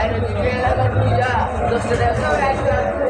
बाहेर निघायला का तुझ्या लक्ष द्यायचं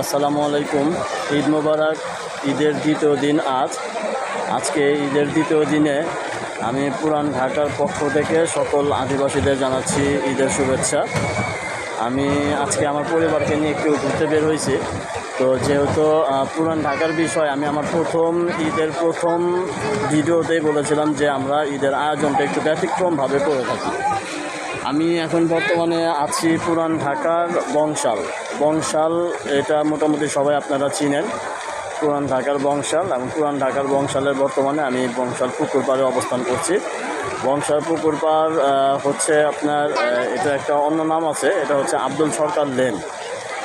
আসসালামু আলাইকুম। ঈদ মোবারক, ঈদের দ্বিতীয় দিন আজ। আজকে ঈদের দ্বিতীয় দিনে আমি পুরান ঢাকার পক্ষ থেকে সকল আদিবাসীদের জানাচ্ছি ঈদের শুভেচ্ছা। আমি আজকে আমার পরিবারকে নিয়ে একটু ঘুরতে বের হয়েছি। তো যেহেতু পুরান ঢাকার বিষয়, আমি আমার প্রথম ঈদের প্রথম ভিডিওতেই বলেছিলাম যে আমরা ঈদের আয়োজনটা একটু ব্যতিক্রমভাবে করে থাকি। আমি এখন বর্তমানে আছি পুরান ঢাকার বংশাল। বংশাল এটা মোটামুটি সবাই আপনারা চিনেন। পুরান ঢাকার বংশাল এবং পুরান ঢাকার বংশালের বর্তমানে আমি বংশাল পুকুর পাড়ে অবস্থান করছি। বংশাল পুকুর পাড় হচ্ছে আপনার এটা একটা অন্য নাম আছে, এটা হচ্ছে আব্দুল সরকার লেন।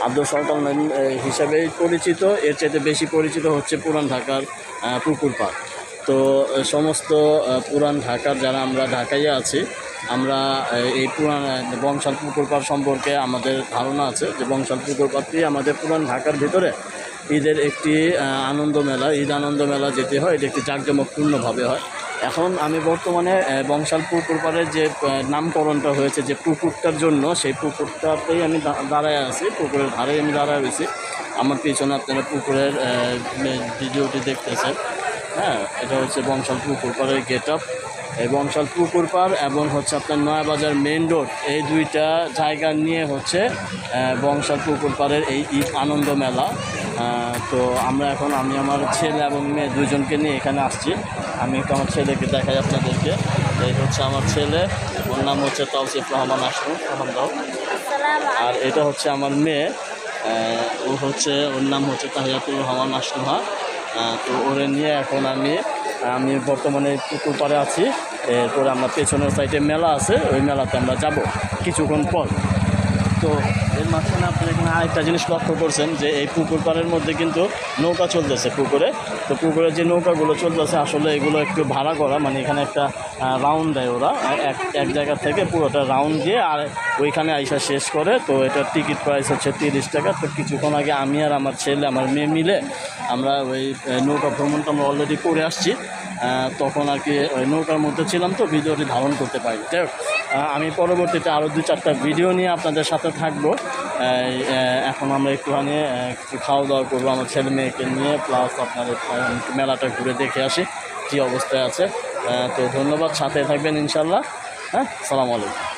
আব্দুল সরকার লেন হিসাবেই পরিচিত, এর চাইতে বেশি পরিচিত হচ্ছে পুরান ঢাকার পুকুর পাড়। তো সমস্ত পুরান ঢাকার যারা আমরা ঢাকাইয়া আছি আমরা এই পুরান বংশাল পুকুর সম্পর্কে আমাদের ধারণা আছে যে বংশাল পুকুর আমাদের পুরান ঢাকার ভিতরে ঈদের একটি আনন্দ মেলা, ঈদ আনন্দ মেলা যেটি হয়, এটি একটি জাঁকজমকপূর্ণভাবে হয়। এখন আমি বর্তমানে বংশাল পুকুর পাড়ের যে নামকরণটা হয়েছে, যে পুকুরটার জন্য, সেই পুকুরটাতেই আমি দাঁড়ায় আছি, পুকুরের ধারেই আমি দাঁড়ায় রয়েছি। আমার পিছনে আপনারা পুকুরের ভিডিওটি দেখতেছেন। হ্যাঁ এটা হচ্ছে বংশাল পুকুর পাড়ের গেট আপ এই বংশাল পুকুর পাড় এবং হচ্ছে আপনার নয়াবাজার মেন রোড এই দুইটা জায়গা নিয়ে হচ্ছে বংশাল পুকুর পাড়ের এই ঈদ আনন্দ মেলা। তো আমরা এখন আমি আমার ছেলে এবং মেয়ে দুজনকে নিয়ে এখানে আসছি। আমি একটু আমার ছেলেকে দেখাই আপনাদেরকে। এই হচ্ছে আমার ছেলে ওর নাম হচ্ছে তৌসিফ রহমান রহমান দাও আর এটা হচ্ছে আমার মেয়ে ও হচ্ছে ওর নাম হচ্ছে তাহিয়াতুর রহমান আসনুহা তো ওরে নিয়ে এখন আমি আমি বর্তমানে পুকুর পাড়ে আছি। এরপরে আমরা পেছনের সাইডে মেলা আছে। ওই মেলাতে আমরা যাব কিছুক্ষণ পর। তো এর মাঝখানে আপনি এখানে আরেকটা জিনিস লক্ষ্য করছেন যে এই পুকুর পাড়ের মধ্যে কিন্তু নৌকা চলতেছে পুকুরে। তো পুকুরে যে নৌকাগুলো চলতেছে, আসলে এগুলো একটু ভাড়া করা মানে এখানে একটা রাউন্ড দেয় ওরা। এক এক জায়গা থেকে পুরোটা রাউন্ড দিয়ে আর ওইখানে আইসা শেষ করে। তো এটার টিকিট প্রাইস হচ্ছে তিরিশ টাকা। তো কিছুক্ষণ আগে আমি আর আমার ছেলে, আমার মেয়ে মিলে আমরা ওই নৌকা ভ্রমণটা আমরা অলরেডি করে আসছি। তখন আর কি ওই নৌকার মধ্যে ছিলাম তো ভিডিওটি ধারণ করতে পারি যাই আমি পরবর্তীতে আরও দু চারটা ভিডিও নিয়ে আপনাদের সাথে থাকব। এখন আমরা একটুখানি একটু খাওয়া দাওয়া করব আমার ছেলে মেয়েকে নিয়ে প্লাস আপনাদের মেলাটা ঘুরে দেখে আসি কী অবস্থায় আছে। তো ধন্যবাদ, সাথে থাকবেন ইনশাল্লাহ হ্যাঁ সালাম আলাইকুম।